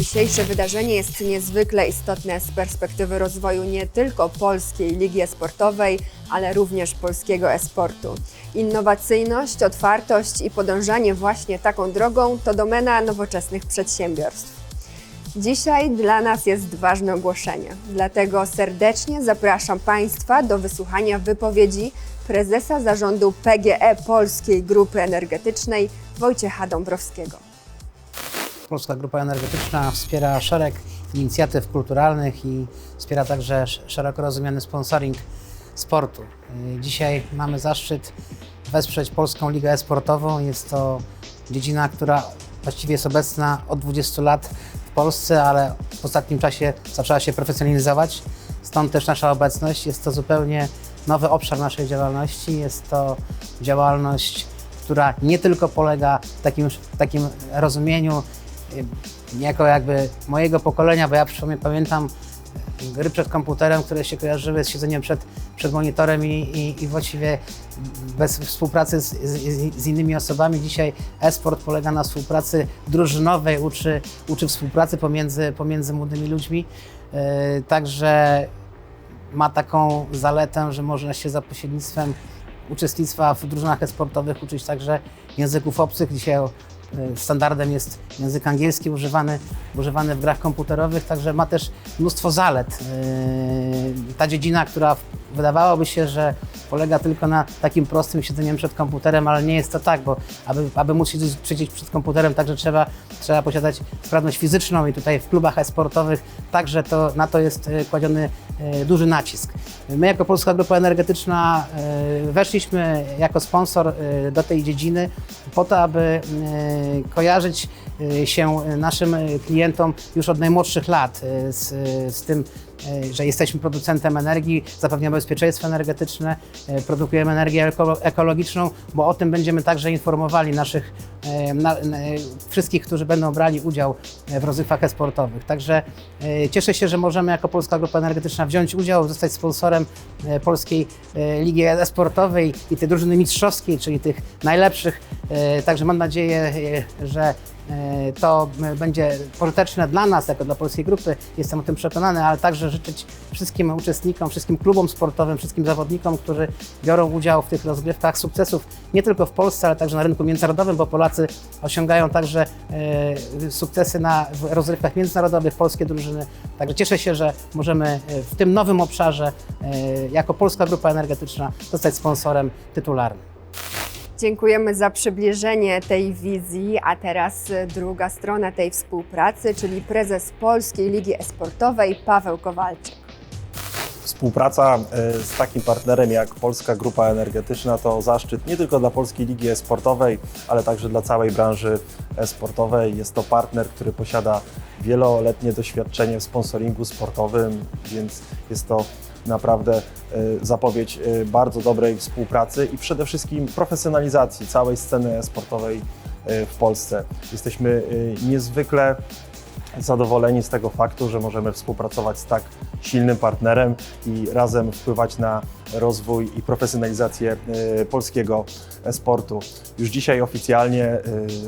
Dzisiejsze wydarzenie jest niezwykle istotne z perspektywy rozwoju nie tylko polskiej ligi esportowej, ale również polskiego esportu. Innowacyjność, otwartość i podążanie właśnie taką drogą to domena nowoczesnych przedsiębiorstw. Dzisiaj dla nas jest ważne ogłoszenie, dlatego serdecznie zapraszam Państwa do wysłuchania wypowiedzi prezesa zarządu PGE Polskiej Grupy Energetycznej Wojciecha Dąbrowskiego. Polska Grupa Energetyczna wspiera szereg inicjatyw kulturalnych i wspiera także sz- szeroko rozumiany sponsoring sportu. Y, Dzisiaj mamy zaszczyt wesprzeć Polską Ligę Esportową. Jest to dziedzina, która właściwie jest obecna od 20 lat w Polsce, ale w ostatnim czasie zaczęła się profesjonalizować. Stąd też nasza obecność. Jest to zupełnie nowy obszar naszej działalności. Jest to działalność, która nie tylko polega w takim, w takim rozumieniu jako jakby mojego pokolenia, bo ja przynajmniej pamiętam gry przed komputerem, które się kojarzyły z siedzeniem przed, przed monitorem i, i, i właściwie bez współpracy z, z, z innymi osobami. Dzisiaj e-sport polega na współpracy drużynowej, uczy, uczy współpracy pomiędzy, pomiędzy młodymi ludźmi. Yy, Także ma taką zaletę, że można się za pośrednictwem uczestnictwa w drużynach e-sportowych uczyć także języków obcych. Dzisiaj standardem jest język angielski używany, używany w grach komputerowych, także ma też mnóstwo zalet. Yy, Ta dziedzina, która wydawałoby się, że polega tylko na takim prostym siedzeniem przed komputerem, ale nie jest to tak, bo aby, aby móc siedzieć, przed komputerem, także trzeba, trzeba posiadać sprawność fizyczną i tutaj w klubach e-sportowych także to, na to jest e, kładziony e, duży nacisk. My jako Polska Grupa Energetyczna e, weszliśmy jako sponsor do tej dziedziny po to, aby kojarzyć się naszym klientom już od najmłodszych lat z, z tym, że jesteśmy producentem energii, zapewniamy bezpieczeństwo energetyczne, produkujemy energię eko- ekologiczną, bo o tym będziemy także informowali naszych e, na, wszystkich, którzy będą brali udział w rozrywkach esportowych. Także e, cieszę się, że możemy jako Polska Grupa Energetyczna wziąć udział, zostać sponsorem e, Polskiej e, Ligi Esportowej i tej drużyny mistrzowskiej, czyli tych najlepszych. E, Także mam nadzieję, e, że e, to m, będzie pożyteczne dla nas, jako dla polskiej grupy. Jestem o tym przekonany, ale także życzyć wszystkim uczestnikom, wszystkim klubom sportowym, wszystkim zawodnikom, którzy biorą udział w tych rozgrywkach sukcesów nie tylko w Polsce, ale także na rynku międzynarodowym, bo Polacy osiągają także e, sukcesy na rozgrywkach międzynarodowych, polskie drużyny. Także cieszę się, że możemy e, w tym nowym obszarze e, jako Polska Grupa Energetyczna zostać sponsorem tytularnym. Dziękujemy za przybliżenie tej wizji, a teraz y, druga strona tej współpracy, czyli prezes Polskiej Ligi Esportowej Paweł Kowalczyk. Współpraca e, z takim partnerem jak Polska Grupa Energetyczna to zaszczyt nie tylko dla Polskiej Ligi Esportowej, ale także dla całej branży esportowej. Jest to partner, który posiada wieloletnie doświadczenie w sponsoringu sportowym, więc jest to naprawdę e, zapowiedź e, bardzo dobrej współpracy i przede wszystkim profesjonalizacji całej sceny esportowej e, w Polsce. Jesteśmy niezwykle zadowoleni z tego faktu, że możemy współpracować z tak silnym partnerem i razem wpływać na rozwój i profesjonalizację e, polskiego sportu. Już dzisiaj oficjalnie e,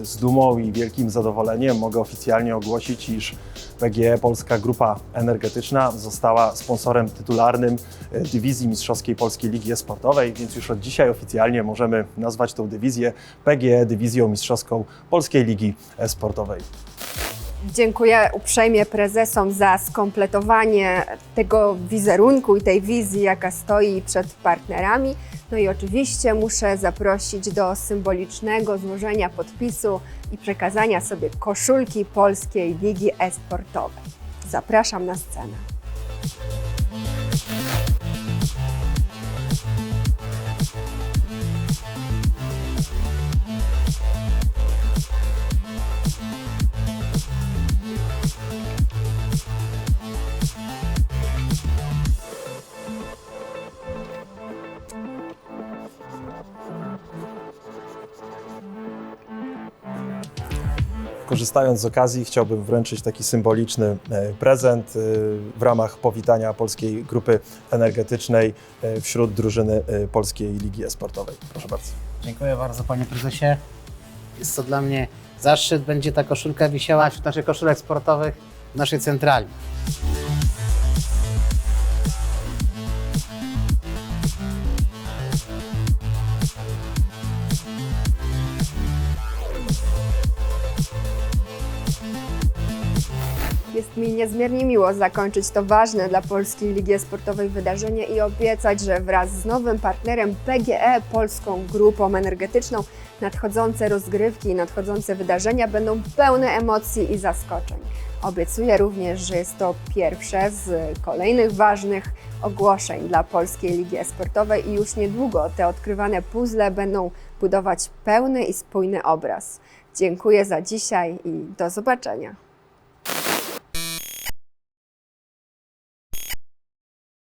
z dumą i wielkim zadowoleniem mogę oficjalnie ogłosić, iż PGE Polska Grupa Energetyczna została sponsorem tytularnym e, dywizji mistrzowskiej Polskiej Ligi Sportowej, więc już od dzisiaj oficjalnie możemy nazwać tą dywizję PGE Dywizją Mistrzowską Polskiej Ligi Sportowej. Dziękuję uprzejmie prezesom za skompletowanie tego wizerunku i tej wizji, jaka stoi przed partnerami. No i oczywiście muszę zaprosić do symbolicznego złożenia podpisu i przekazania sobie koszulki Polskiej Ligi Esportowej. Zapraszam na scenę. Korzystając z okazji, chciałbym wręczyć taki symboliczny e, prezent e, w ramach powitania Polskiej Grupy Energetycznej e, wśród drużyny Polskiej Ligi Esportowej. Proszę bardzo. Dziękuję bardzo panie prezesie. Jest to dla mnie zaszczyt będzie ta koszulka wisiała wśród naszych koszulek sportowych w naszej centrali. Mi niezmiernie miło zakończyć to ważne dla Polskiej Ligi Sportowej wydarzenie i obiecać, że wraz z nowym partnerem PGE, Polską Grupą Energetyczną, nadchodzące rozgrywki i nadchodzące wydarzenia będą pełne emocji i zaskoczeń. Obiecuję również, że jest to pierwsze z kolejnych ważnych ogłoszeń dla Polskiej Ligi Sportowej i już niedługo te odkrywane puzzle będą budować pełny i spójny obraz. Dziękuję za dzisiaj i do zobaczenia.